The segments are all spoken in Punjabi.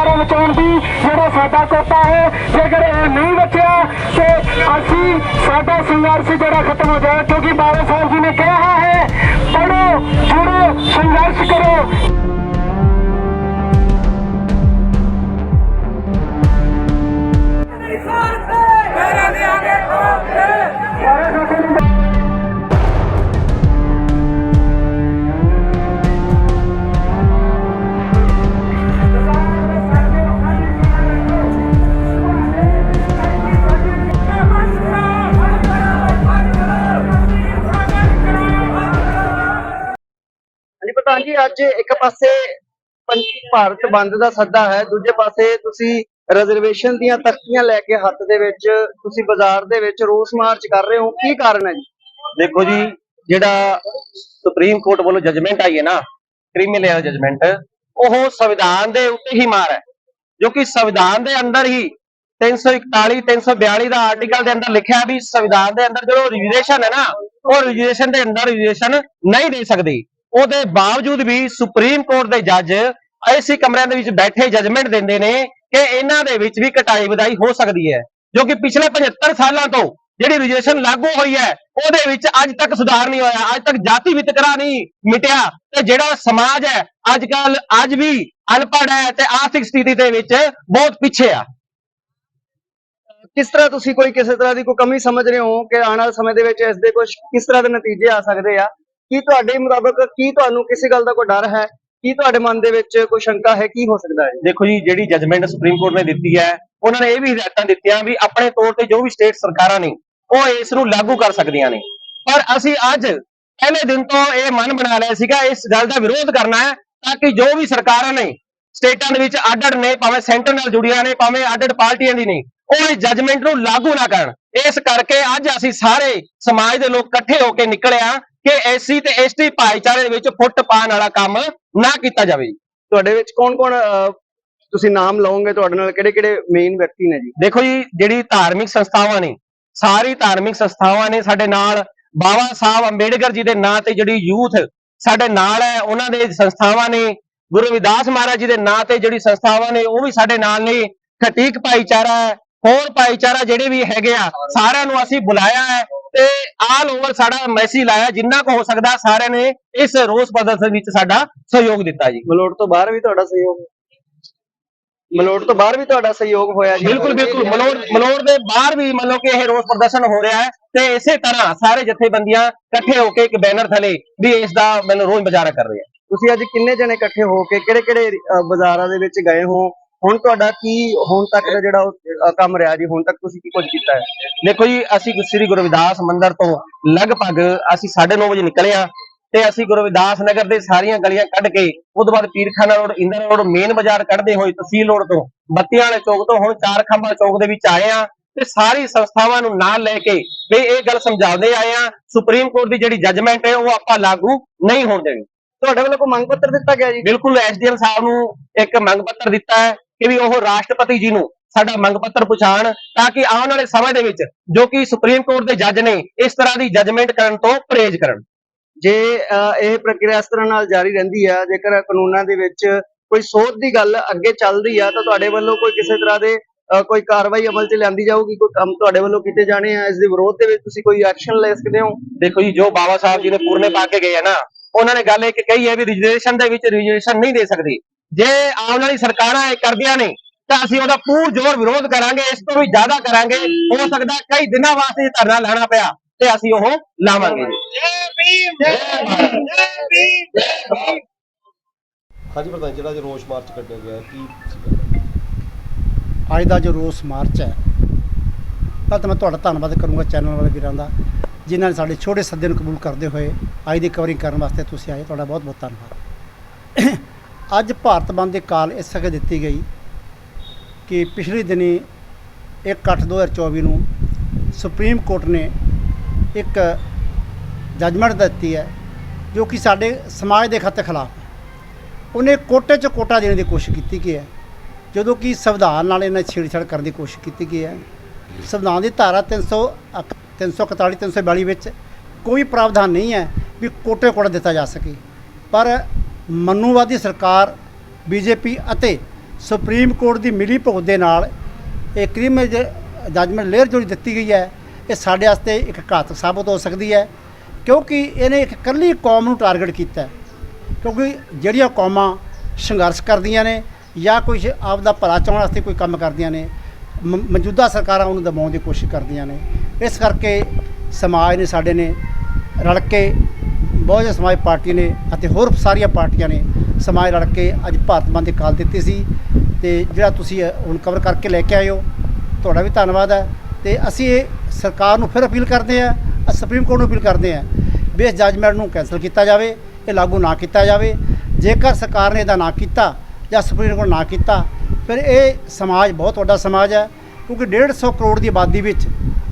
ਦੁਬਾਰਾ ਬਚਾਉਣ ਦੀ ਜਿਹੜਾ ਸਾਡਾ ਕੋਟਾ ਹੈ, ਜੇਕਰ ਇਹ ਨਹੀਂ ਬਚਿਆ ਤੇ ਅਸੀਂ ਸਾਡਾ ਸੰਘਰਸ਼ ਜਿਹੜਾ ਖਤਮ ਹੋ ਜਾਏ, ਕਿਉਂਕਿ ਬਾਬਾ ਸਾਹਿਬ ਜੀ ਨੇ ਕਿਹਾ ਹੈ ਪੜੋ ਜੁੜੋ, ਸੰਘਰਸ਼ ਕਰੋ। ਹਾਂਜੀ ਜੀ ਅੱਜ ਇੱਕ ਪਾਸੇ ਭਾਰਤ ਬੰਦ ਦਾ ਸੱਦਾ ਹੈ, ਦੂਜੇ ਪਾਸੇ ਤੁਸੀਂ ਰਿਜ਼ਰਵੇਸ਼ਨ ਦੀਆਂ ਤਖਤੀਆਂ ਲੈ ਕੇ ਹੱਥ ਦੇ ਵਿੱਚ, ਤੁਸੀਂ ਬਾਜ਼ਾਰ ਦੇ ਵਿੱਚ ਰੋਸ ਮਾਰਚ ਕਰ ਰਹੇ ਹੋ, ਕੀ ਕਾਰਨ ਹੈ ਜੀ? ਦੇਖੋ ਜੀ, ਜਿਹੜਾ ਸੁਪਰੀਮ ਕੋਰਟ ਵੱਲੋਂ ਜਜਮੈਂਟ ਆਈ ਹੈ ਨਾ ਕ੍ਰਿਮੀਨਲ ਜਜਮੈਂਟ ਉਹ ਸੰਵਿਧਾਨ ਦੇ ਉੱਤੇ ਹੀ ਮਾਰ ਹੈ, ਜੋ ਕਿ ਸੰਵਿਧਾਨ ਦੇ ਅੰਦਰ ਹੀ 341 342 ਦਾ ਆਰਟੀਕਲ ਦੇ ਅੰਦਰ ਲਿਖਿਆ ਵੀ ਸੰਵਿਧਾਨ ਦੇ ਅੰਦਰ ਜਦੋਂ ਰਿਜ਼ਰਵੇਸ਼ਨ ਹੈ ਨਾ, ਉਹ ਰਿਜ਼ਰਵੇਸ਼ਨ ਦੇ ਅੰਦਰ ਰਿਜ਼ਰਵੇਸ਼ਨ ਨਹੀਂ ਦੇ ਸਕਦੀ। ਉਹਦੇ ਬਾਵਜੂਦ ਵੀ ਸੁਪਰੀਮ ਕੋਰਟ ਦੇ ਜੱਜ ਐਸੀ ਕਮਰਿਆਂ ਦੇ ਵਿੱਚ ਬੈਠੇ ਜਜਮੈਂਟ ਦਿੰਦੇ ਨੇ ਕਿ ਇਹਨਾਂ ਦੇ ਵਿੱਚ ਵੀ ਕਟਾਈ ਵਧਾਈ ਹੋ ਸਕਦੀ ਹੈ, ਜੋ ਕਿ ਪਿਛਲੇ 75 ਸਾਲਾਂ ਤੋਂ ਜਿਹੜੀ ਰਿਜ਼ਰਵੇਸ਼ਨ ਲਾਗੂ ਹੋਈ ਹੈ, ਉਹਦੇ ਵਿੱਚ ਅੱਜ ਤੱਕ ਸੁਧਾਰ ਨਹੀਂ ਹੋਇਆ, ਅੱਜ ਤੱਕ ਜਾਤੀ ਵਿਤਕਰਾ ਨਹੀਂ ਮਿਟਿਆ ਤੇ ਜਿਹੜਾ ਸਮਾਜ ਹੈ ਅੱਜ ਕੱਲ ਅੱਜ ਵੀ ਅਨਪੜ੍ਹ ਹੈ ਤੇ ਆਰਥਿਕ ਸਥਿਤੀ ਦੇ ਵਿੱਚ ਬਹੁਤ ਪਿੱਛੇ ਆ। ਕਿਸ ਤਰ੍ਹਾਂ ਤੁਸੀਂ ਕੋਈ ਕਿਸੇ ਤਰ੍ਹਾਂ ਦੀ ਕੋਈ ਕਮੀ ਸਮਝ ਰਹੇ ਹੋ ਕਿ ਆਉਣ ਵਾਲੇ ਸਮੇਂ ਦੇ ਵਿੱਚ ਇਸ ਦੇ ਕੁਝ ਕਿਸ ਤਰ੍ਹਾਂ ਦੇ ਨਤੀਜੇ ਆ ਸਕਦੇ ਆ? ਕੀ ਤੁਹਾਡੇ ਮੁਤਾਬਕ ਕੀ ਤੁਹਾਨੂੰ ਕਿਸੇ ਗੱਲ ਦਾ ਕੋਈ ਡਰ ਹੈ? ਕੀ ਤੁਹਾਡੇ ਮਨ ਦੇ ਵਿੱਚ ਕੋਈ ਸ਼ੰਕਾ ਹੈ? ਕੀ ਹੋ ਸਕਦਾ ਹੈ? ਦੇਖੋ ਜੀ, ਜਿਹੜੀ ਜਜਮੈਂਟ ਸੁਪਰੀਮ ਕੋਰਟ ਨੇ ਦਿੱਤੀ ਹੈ, ਉਹਨਾਂ ਨੇ ਇਹ ਵੀ ਹਦਾਇਤਾਂ ਦਿੱਤੀਆਂ ਵੀ ਆਪਣੇ ਤੌਰ ਤੇ ਜੋ ਵੀ ਸਟੇਟ ਸਰਕਾਰਾਂ ਨੇ, ਉਹ ਇਸ ਨੂੰ ਲਾਗੂ ਕਰ ਸਕਦੀਆਂ ਨੇ। ਪਰ ਅਸੀਂ ਅੱਜ ਪਹਿਲੇ ਦਿਨ ਤੋਂ ਇਹ ਮਨ ਬਣਾ ਲਿਆ ਸੀਗਾ, ਇਸ ਗੱਲ ਦਾ ਵਿਰੋਧ ਕਰਨਾ ਹੈ ਤਾਂ ਕਿ ਜੋ ਵੀ ਸਰਕਾਰਾਂ ਨੇ ਸਟੇਟਾਂ ਦੇ ਵਿੱਚ ਅੱਡ-ਅੱਡ ਨੇ, ਭਾਵੇਂ ਸੈਂਟਰ ਨਾਲ ਜੁੜੀਆਂ ਨੇ, ਭਾਵੇਂ ਅੱਡ-ਅੱਡ ਪਾਰਟੀਆਂ ਦੀ ਨੇ, ਉਹ ਇਸ ਜਜਮੈਂਟ ਨੂੰ ਲਾਗੂ ਨਾ ਕਰਨ। ਇਸ ਕਰਕੇ ਅੱਜ ਅਸੀਂ ਸਾਰੇ ਸਮਾਜ ਦੇ ਲੋਕ ਇਕੱਠੇ ਹੋ ਕੇ ਨਿਕਲਿਆ ਕਿ ਐਸਸੀ ਤੇ ਐਸਟੀ ਭਾਈਚਾਰੇ ਦੇ ਵਿੱਚ ਫੁੱਟ ਪਾਉਣ ਵਾਲਾ ਕੰਮ ਨਾ ਕੀਤਾ ਜਾਵੇ। ਤੁਹਾਡੇ ਵਿੱਚ ਕੌਣ-ਕੌਣ ਤੁਸੀਂ ਨਾਮ ਲਓਗੇ ਤੁਹਾਡੇ ਨਾਲ? ਕਿਹੜੇ-ਕਿਹੜੇ ਮੇਨ ਵਿਅਕਤੀ ਨੇ ਜੀ? ਦੇਖੋ ਜੀ ਜਿਹੜੀ ਧਾਰਮਿਕ ਸੰਸਥਾਵਾਂ ਨੇ ਸਾਰੀ ਧਾਰਮਿਕ ਸੰਸਥਾਵਾਂ ਨੇ ਸਾਡੇ ਨਾਲ। ਬਾਬਾ ਸਾਹਿਬ ਅੰਬੇਡਕਰ ਜੀ ਦੇ ਨਾਂ ਤੇ ਜਿਹੜੀ ਯੂਥ ਸਾਡੇ ਨਾਲ ਹੈ ਉਹਨਾਂ ਦੇ ਸੰਸਥਾਵਾਂ ਨੇ। ਗੁਰੂ ਰਵਿਦਾਸ ਮਹਾਰਾਜ ਜੀ ਦੇ ਨਾਂ ਤੇ ਜਿਹੜੀ ਸੰਸਥਾਵਾਂ ਨੇ ਉਹ ਵੀ ਸਾਡੇ ਨਾਲ ਨੇ। ਖਟੀਕ ਭਾਈਚਾਰਾ ਹੈ ਹੋਰ ਭਾਈਚਾਰਾ ਜਿਹੜੇ ਵੀ ਹੈਗੇ ਆ ਸਾਰਿਆਂ ਨੂੰ ਅਸੀਂ ਬੁਲਾਇਆ ਹੈ ਤੇ ਆਲ ਓਵਰ ਸਾਡਾ ਮੈਸੇਜ ਲਾਇਆ ਜਿੰਨਾ ਕੁ ਹੋ ਸਕਦਾ ਸਾਰਿਆਂ ਨੇ ਇਸ ਰੋਸ ਪ੍ਰਦਰਸ਼ਨ ਵਿੱਚ ਸਾਡਾ ਸਹਿਯੋਗ ਦਿੱਤਾ ਜੀ। ਮਲੋਟ ਤੋਂ ਬਾਹਰ ਵੀ ਤੁਹਾਡਾ ਸਹਿਯੋਗ ਮਲੋਟ ਤੋਂ ਬਾਹਰ ਵੀ ਤੁਹਾਡਾ ਸਹਿਯੋਗ ਹੋਇਆ ਜੀ। ਬਿਲਕੁਲ ਬਿਲਕੁਲ। ਮਲੋੜ ਮਲੋੜ ਦੇ ਬਾਹਰ ਵੀ ਮੰਨ ਲਓ ਕਿ ਇਹ ਰੋਸ ਪ੍ਰਦਰਸ਼ਨ ਹੋ ਰਿਹਾ ਹੈ ਤੇ ਇਸੇ ਤਰ੍ਹਾਂ ਸਾਰੇ ਜਥੇਬੰਦੀਆਂ ਇਕੱਠੇ ਹੋ ਕੇ ਇੱਕ ਬੈਨਰ ਥਲੇ ਵੀ ਇਸ ਦਾ ਮੈਨੂੰ ਰੋਜ਼ ਮੁਜ਼ਾਹਰਾ ਕਰ ਰਹੇ ਆ। ਤੁਸੀਂ ਅੱਜ ਕਿੰਨੇ ਜਣੇ ਇਕੱਠੇ ਹੋ ਕੇ ਕਿਹੜੇ-ਕਿਹੜੇ ਅਹ, ਬਾਜ਼ਾਰਾਂ ਦੇ ਵਿੱਚ ਗਏ ਹੋ? ਹੁਣ ਤੁਹਾਡਾ ਕੀ ਹੁਣ ਤੱਕ ਦਾ ਜਿਹੜਾ ਉਹ, ਕੰਮ ਰਿਹਾ ਜੀ ਹੁਣ ਤੱਕ ਤੁਸੀਂ ਕੀ ਕੁਝ ਕੀਤਾ ਹੈ? ਦੇਖੋ ਜੀ ਅਸੀਂ ਸ੍ਰੀ ਗੁਰੂ ਰਵਿਦਾਸ ਮੰਦਿਰ ਤੋਂ ਲਗਭਗ ਅਸੀਂ 9:30 ਵਜੇ ਨਿਕਲੇ ਆ ਤੇ ਅਸੀਂ ਗੁਰੂ ਰਵਿਦਾਸ ਨਗਰ ਦੇ ਸਾਰੀਆਂ ਗਲੀਆਂ ਕੱਢ ਕੇ ਉਸ ਤੋਂ ਬਾਅਦ Peerkhana road Inder road main ਬਾਜ਼ਾਰ ਕੱਢਦੇ ਹੋਏ ਤਹਿਸੀਲ ਰੋਡ ਤੋਂ ਬੱਤੀਆਂ ਵਾਲੇ ਚੌਕ ਤੋਂ ਹੁਣ ਚਾਰ ਖੰਭਾ ਚੌਕ ਦੇ ਵਿੱਚ ਆਏ ਆ ਤੇ ਸਾਰੀ ਸੰਸਥਾਵਾਂ ਨੂੰ ਨਾਲ ਲੈ ਕੇ ਵੀ ਇਹ ਗੱਲ ਸਮਝਾਉਂਦੇ ਆਏ ਆ ਸੁਪਰੀਮ ਕੋਰਟ ਦੀ ਜਿਹੜੀ ਜੱਜਮੈਂਟ ਹੈ ਉਹ ਆਪਾਂ ਲਾਗੂ ਨਹੀਂ ਹੋਣ ਦੇਣੀ। ਤੁਹਾਡੇ ਵੱਲੋਂ ਕੋਈ ਮੰਗ ਪੱਤਰ ਦਿੱਤਾ ਗਿਆ ਜੀ? ਬਿਲਕੁਲ ਐਸਡੀਐਮ ਸਾਹਿਬ ਨੂੰ ਇੱਕ ਮੰਗ ਪੱਤਰ ਦਿੱਤਾ ਹੈ ਕਿ ਵੀ ਉਹ ਰਾਸ਼ਟਰਪਤੀ ਜੀ ਨੂੰ ਸਾਡਾ ਮੰਗ ਪੱਤਰ ਪਹੁੰਚਾਉਣ ਤਾਂ ਕਿ ਆਉਣ ਵਾਲੇ ਸਮੇਂ ਦੇ ਵਿੱਚ ਜੋ ਕਿ ਸੁਪਰੀਮ ਕੋਰਟ ਦੇ ਜੱਜ ਨੇ ਇਸ ਤਰ੍ਹਾਂ ਦੀ ਜੱਜਮੈਂਟ ਕਰਨ ਤੋਂ ਪਰਹੇਜ਼ ਕਰਨ। ਜੇ ਇਹ ਪ੍ਰਕਿਰਿਆ ਇਸ ਤਰ੍ਹਾਂ ਨਾਲ ਜਾਰੀ ਰਹਿੰਦੀ ਹੈ ਜੇਕਰ ਕਾਨੂੰਨਾਂ ਦੇ ਵਿੱਚ ਕੋਈ ਸੋਧ ਦੀ ਗੱਲ ਅੱਗੇ ਚੱਲਦੀ ਆ ਤਾਂ ਤੁਹਾਡੇ ਵੱਲੋਂ ਕੋਈ ਕਿਸੇ ਤਰ੍ਹਾਂ ਦੇ ਕੋਈ ਕਾਰਵਾਈ ਅਮਲ 'ਚ ਲਿਆਂਦੀ ਜਾਊਗੀ? ਕੋਈ ਕੰਮ ਤੁਹਾਡੇ ਵੱਲੋਂ ਕੀਤੇ ਜਾਣੇ ਆ? ਇਸ ਦੇ ਵਿਰੋਧ ਦੇ ਵਿੱਚ ਤੁਸੀਂ ਕੋਈ ਐਕਸ਼ਨ ਲੈ ਸਕਦੇ ਹੋ? ਦੇਖੋ ਜੀ ਜੋ ਬਾਬਾ ਸਾਹਿਬ ਜੀ ਨੇ ਪੂਰਨੇ ਪਾ ਕੇ ਗਏ ਆ ਨਾ ਉਹਨਾਂ ਨੇ ਗੱਲ ਇੱਕ ਕਹੀ ਹੈ ਵੀ ਰਿਜ਼ਰਵੇਸ਼ਨ ਦੇ ਵਿੱਚ ਰਿਜ਼ਰਵੇਸ਼ਨ ਨਹੀਂ ਦੇ ਸਕਦੀ। ਜੇ ਆਉਣ ਵਾਲੀ ਸਰਕਾਰਾਂ ਇਹ ਕਰਦੀਆਂ ਨੇ ਤਾਂ ਅਸੀਂ ਉਹਦਾ ਪੂਰ ਜ਼ੋਰ ਵਿਰੋਧ ਕਰਾਂਗੇ ਇਸ ਤੋਂ ਵੀ ਜ਼ਿਆਦਾ ਕਰਾਂਗੇ। ਹੋ ਸਕਦਾ ਕਈ ਦਿਨਾਂ ਵਾਸਤੇ ਇਹ ਧਰਨਾ ਲਾਣਾ ਪਿਆ ਤੇ ਅਸੀਂ ਉਹ ਲਾਵਾਂਗੇ। ਜੀ ਹਾਂਜੀ ਪ੍ਰਧਾਨ ਜਿਹੜਾ ਅੱਜ ਰੋਸ ਮਾਰਚ ਕੱਢਿਆ ਗਿਆ ਕੀ ਅੱਜ ਦਾ ਜੋ ਰੋਸ ਮਾਰਚ ਹੈ ਤਾਂ ਤਾਂ ਮੈਂ ਤੁਹਾਡਾ ਧੰਨਵਾਦ ਕਰੂੰਗਾ ਚੈਨਲ ਵਾਲੇ ਵੀਰਾਂ ਦਾ ਜਿਨ੍ਹਾਂ ਨੇ ਸਾਡੇ ਛੋਟੇ ਸੱਦੇ ਨੂੰ ਕਬੂਲ ਕਰਦੇ ਹੋਏ ਅੱਜ ਦੀ ਕਵਰਿੰਗ ਕਰਨ ਵਾਸਤੇ ਤੁਸੀਂ ਆਏ ਤੁਹਾਡਾ ਬਹੁਤ ਬਹੁਤ ਧੰਨਵਾਦ। ਅੱਜ ਭਾਰਤ ਬੰਦ ਦੀ ਕਾਲ ਇਸ ਕਰਕੇ ਦਿੱਤੀ ਗਈ ਕਿ ਪਿਛਲੇ ਦਿਨੀ 1/8/2024 ਨੂੰ ਸੁਪਰੀਮ ਕੋਰਟ ਨੇ ਇੱਕ ਜੱਜਮੈਂਟ ਦਿੱਤੀ ਹੈ ਜੋ ਕਿ ਸਾਡੇ ਸਮਾਜ ਦੇ ਖੱਤ ਖਿਲਾਫ ਹੈ। ਉਹਨੇ ਕੋਟੇ 'ਚ ਕੋਟਾ ਦੇਣ ਦੀ ਕੋਸ਼ਿਸ਼ ਕੀਤੀ ਗਈ ਹੈ? ਜਦੋਂ ਕਿ ਸੰਵਿਧਾਨ ਨਾਲ ਇਹਨਾਂ ਛੇੜਛਾੜ ਕਰਨ ਦੀ ਕੋਸ਼ਿਸ਼ ਕੀਤੀ ਗਈ ਹੈ? ਸੰਵਿਧਾਨ ਦੀ ਧਾਰਾ 300 ਅਕ- 341 342 ਵਿੱਚ ਕੋਈ ਪ੍ਰਾਵਧਾਨ ਨਹੀਂ ਹੈ ਵੀ ਕੋਟੇ ਕੋਟਾ ਦਿੱਤਾ ਜਾ ਸਕੇ। ਪਰ ਮਨੂਵਾਦੀ ਸਰਕਾਰ, ਬੀਜੇਪੀ ਅਤੇ ਸੁਪਰੀਮ ਕੋਰਟ ਦੀ ਮਿਲੀ ਭੁਗਤ ਦੇ ਨਾਲ ਇਹ ਕ੍ਰਿਮੀਨਲ ਜੱਜਮੈਂਟ ਲੇਅਰ ਜਿਹੜੀ ਦਿੱਤੀ ਗਈ ਹੈ, ਇਹ ਸਾਡੇ ਵਾਸਤੇ ਇੱਕ ਘਾਤਕ ਸਾਬਤ ਹੋ ਸਕਦੀ ਹੈ, ਕਿਉਂਕਿ ਇਹਨੇ ਇੱਕ ਇਕੱਲੀ ਕੌਮ ਨੂੰ ਟਾਰਗੇਟ ਕੀਤਾ ਕਿਉਂਕਿ ਜਿਹੜੀਆਂ ਕੌਮਾਂ ਸੰਘਰਸ਼ ਕਰਦੀਆਂ ਨੇ ਜਾਂ ਕੁਝ ਆਪ ਦਾ ਭਲਾ ਚਾਹੁਣ ਵਾਸਤੇ ਕੋਈ ਕੰਮ ਕਰਦੀਆਂ ਨੇ, ਮ- ਮੌਜੂਦਾ ਸਰਕਾਰਾਂ ਉਹਨੂੰ ਦਬਾਉਣ ਦੀ ਕੋਸ਼ਿਸ਼ ਕਰਦੀਆਂ ਨੇ। ਇਸ ਕਰਕੇ ਸਮਾਜ ਨੇ ਸਾਡੇ ਨੇ ਰਲ ਕੇ ਬਹੁਜਨ ਸਮਾਜ ਪਾਰਟੀ ਨੇ ਅਤੇ ਹੋਰ ਸਾਰੀਆਂ ਪਾਰਟੀਆਂ ਨੇ ਸਮਾਜ ਰਲ ਕੇ ਅੱਜ ਭਾਰਤ ਬੰਦ ਦੀ ਕਾਲ ਦਿੱਤੀ ਸੀ ਤੇ ਜਿਹੜਾ ਤੁਸੀਂ ਇਹ ਹੁਣ ਕਵਰ ਕਰਕੇ ਲੈ ਕੇ ਆਏ ਹੋ, ਤੁਹਾਡਾ ਵੀ ਧੰਨਵਾਦ ਹੈ ਤੇ ਅਸੀਂ ਇਹ ਸਰਕਾਰ ਨੂੰ ਫਿਰ ਅਪੀਲ ਕਰਦੇ ਹਾਂ, ਅ ਸੁਪਰੀਮ ਕੋਰਟ ਨੂੰ ਅਪੀਲ ਕਰਦੇ ਹਾਂ, ਵੀ ਇਸ ਜੱਜਮੈਂਟ ਨੂੰ ਕੈਂਸਲ ਕੀਤਾ ਜਾਵੇ, ਇਹ ਲਾਗੂ ਨਾ ਕੀਤਾ ਜਾਵੇ, ਜੇਕਰ ਸਰਕਾਰ ਨੇ ਇਹਦਾ ਨਾ ਕੀਤਾ ਜਾਂ ਸੁਪਰੀਮ ਕੋਰਟ ਨਾ ਕੀਤਾ, ਫਿਰ ਇਹ ਸਮਾਜ ਬਹੁਤ ਵੱਡਾ ਸਮਾਜ ਹੈ, ਕਿਉਂਕਿ 150 ਕਰੋੜ ਦੀ ਆਬਾਦੀ ਵਿੱਚ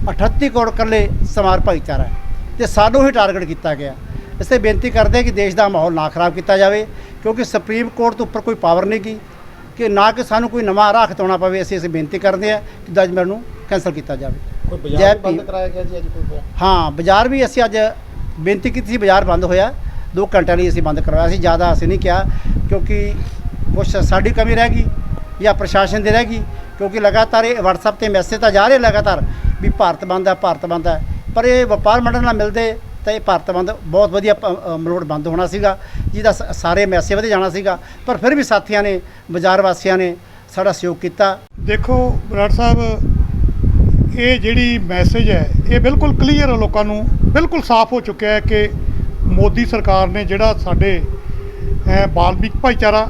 38 ਕਰੋੜ ਇਕੱਲੇ ਸਮਾਜ ਭਾਈਚਾਰਾ ਹੈ ਤੇ ਸਾਨੂੰ ਹੀ ਟਾਰਗੇਟ ਕੀਤਾ ਗਿਆ। ਇਸ ਬੇਨਤੀ ਕਰਦੇ ਹਾਂ ਕਿ ਦੇਸ਼ ਦਾ ਮਾਹੌਲ ਨਾ ਖਰਾਬ ਕੀਤਾ ਜਾਵੇ ਕਿਉਂਕਿ ਸੁਪਰੀਮ ਕੋਰਟ ਤੋਂ ਉੱਪਰ ਕੋਈ ਪਾਵਰ ਨਹੀਂ ਗੀ ਕਿ ਨਾ ਕਿ ਸਾਨੂੰ ਕੋਈ ਨਵਾਂ ਰਾਹ ਖਤੋਣਾ ਪਵੇ ਅਸੀਂ ਅਸੀਂ ਬੇਨਤੀ ਕਰਦੇ ਹਾਂ ਕਿ ਜੱਜਮੈਂਟ ਨੂੰ ਕੈਂਸਲ ਕੀਤਾ ਜਾਵੇ ਕੋਈ ਬਾਜ਼ਾਰ ਬੰਦ। ਕਰਾਇਆ ਗਿਆ ਜੀ ਅੱਜ ਕੋਈ? ਹਾਂ ਬਾਜ਼ਾਰ ਵੀ ਅਸੀਂ ਅੱਜ ਬੇਨਤੀ ਕੀਤੀ ਸੀ ਬਾਜ਼ਾਰ ਬੰਦ ਹੋਇਆ 2 ਘੰਟਿਆਂ ਲਈ ਅਸੀਂ ਬੰਦ ਕਰਵਾਇਆ ਸੀ ਜ਼ਿਆਦਾ ਅਸੀਂ ਨਹੀਂ ਕਿਹਾ ਕਿਉਂਕਿ ਕੁਛ ਸਾਡੀ ਕਮੀ ਰਹਿ ਗਈ ਜਾਂ ਪ੍ਰਸ਼ਾਸਨ ਦੀ ਰਹਿ ਗਈ ਕਿਉਂਕਿ ਲਗਾਤਾਰ ਇਹ WhatsApp ਤੇ ਮੈਸੇਜ ਤਾਂ ਜਾ ਰਹੇ ਲਗਾਤਾਰ ਵੀ ਭਾਰਤ ਬੰਦ ਹੈ ਭਾਰਤ ਬੰਦ ਹੈ ਪਰ ਇਹ ਵਪਾਰ ਮੰਡਲ ਨਾਲ ਮਿਲਦੇ ਤਾਂ ਇਹ ਭਾਰਤ ਬੰਦ ਬਹੁਤ ਵਧੀਆ ਪ- ਮਲੋਟ ਬੰਦ ਹੋਣਾ ਸੀਗਾ ਜਿਹਦਾ ਸਾਰੇ ਮੈਸੇਜ ਵਧੇ ਜਾਣਾ ਸੀਗਾ ਪਰ ਫਿਰ ਵੀ ਸਾਥੀਆਂ ਨੇ ਬਾਜ਼ਾਰ ਵਾਸੀਆਂ ਨੇ ਸਾਡਾ ਸਹਿਯੋਗ ਕੀਤਾ। ਦੇਖੋ ਬਰਾੜ ਸਾਹਿਬ ਇਹ ਜਿਹੜੀ ਮੈਸੇਜ ਹੈ ਇਹ ਬਿਲਕੁਲ ਕਲੀਅਰ ਹੈ ਲੋਕਾਂ ਨੂੰ ਬਿਲਕੁਲ ਸਾਫ਼ ਹੋ ਚੁੱਕਿਆ ਹੈ ਕਿ ਮੋਦੀ ਸਰਕਾਰ ਨੇ ਜਿਹੜਾ ਸਾਡੇ ਅਹ, ਬਾਲਮੀਕ ਭਾਈਚਾਰਾ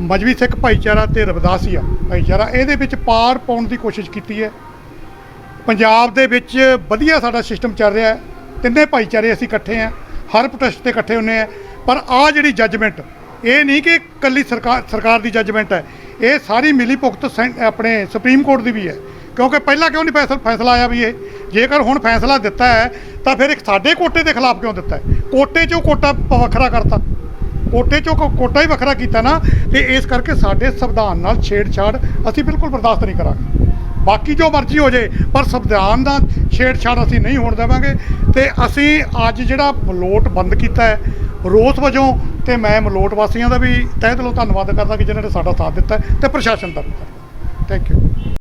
ਮਜਬੀ ਸਿੱਖ ਭਾਈਚਾਰਾ ਤੇ ਰਵਿਦਾਸੀਆ ਭਾਈਚਾਰਾ ਇਹਦੇ ਵਿੱਚ ਪਾਰ ਪਾਉਣ ਦੀ ਕੋਸ਼ਿਸ਼ ਕੀਤੀ ਹੈ। ਪੰਜਾਬ ਦੇ ਵਿੱਚ ਵਧੀਆ ਸਾਡਾ ਸਿਸਟਮ ਚੱਲ ਰਿਹਾ ਹੈ। ਤਿੰਨੇ ਭਾਈਚਾਰੇ ਅਸੀਂ ਇਕੱਠੇ ਆ, ਹਰ ਪ੍ਰੋਟੈਸਟ ਤੇ ਇਕੱਠੇ ਹੁੰਨੇ ਆ। ਪਰ ਆ ਜਿਹੜੀ ਜੱਜਮੈਂਟ ਇਹ ਨਹੀਂ ਕਿ ਇਕੱਲੀ ਸਰਕਾਰ ਸਰਕਾਰ ਦੀ ਜੱਜਮੈਂਟ ਹੈ। ਇਹ ਸਾਰੀ ਮਿਲੀ ਭੁਗਤ ਸੈਂ- ਆਪਣੇ ਸੁਪਰੀਮ ਕੋਰਟ ਦੀ ਵੀ ਹੈ। ਕਿਉਂਕਿ ਪਹਿਲਾਂ ਕਿਉਂ ਨਹੀਂ ਫੈਸਲਾ ਫੈਸਲਾ ਆਇਆ ਵੀ ਇਹ? ਜੇਕਰ ਹੁਣ ਫੈਸਲਾ ਦਿੱਤਾ ਹੈ, ਤਾਂ ਫਿਰ ਇੱਕ ਸਾਡੇ ਕੋਟੇ ਦੇ ਖਿਲਾਫ ਕਿਉਂ ਦਿੱਤਾ ਹੈ? ਕੋਟੇ 'ਚੋਂ ਕੋਟਾ ਵੱਖਰਾ ਕਰਤਾ। ਕੋਟੇ 'ਚੋਂ ਕੋਟਾ ਹੀ ਵੱਖਰਾ ਕੀਤਾ ਨਾ, ਤੇ ਇਸ ਕਰਕੇ ਸਾਡੇ ਸੰਵਿਧਾਨ ਨਾਲ ਛੇੜਛਾੜ ਅਸੀਂ ਬਿਲਕੁਲ ਬਰਦਾਸ਼ਤ ਨਹੀਂ ਕਰਾਂਗੇ। ਬਾਕੀ ਜੋ ਮਰਜ਼ੀ ਹੋ ਜੇ, ਪਰ ਸੰਵਿਧਾਨ ਦਾ ਛੇੜਛਾੜ ਅਸੀਂ ਨਹੀਂ ਹੋਣ ਦੇਵਾਂਗੇ। ਤੇ ਅਸੀਂ ਅੱਜ ਜਿਹੜਾ ਮਲੋਟ ਬੰਦ ਕੀਤਾ ਹੈ, ਰੋਸ ਵਜੋਂ ਤੇ ਮੈਂ ਮਲੋਟ ਵਾਸੀਆਂ ਦਾ ਵੀ ਤਹਿ ਦਿਲੋਂ ਧੰਨਵਾਦ ਕਰਦਾ ਕਿ ਜਿਨ੍ਹਾਂ ਨੇ ਸਾਡਾ ਸਾਥ ਦਿੱਤਾ ਹੈ ਤੇ ਪ੍ਰਸ਼ਾਸਨ ਦਾ ਵੀ ਕਰਦਾ ਥੈਂਕ ਯੂ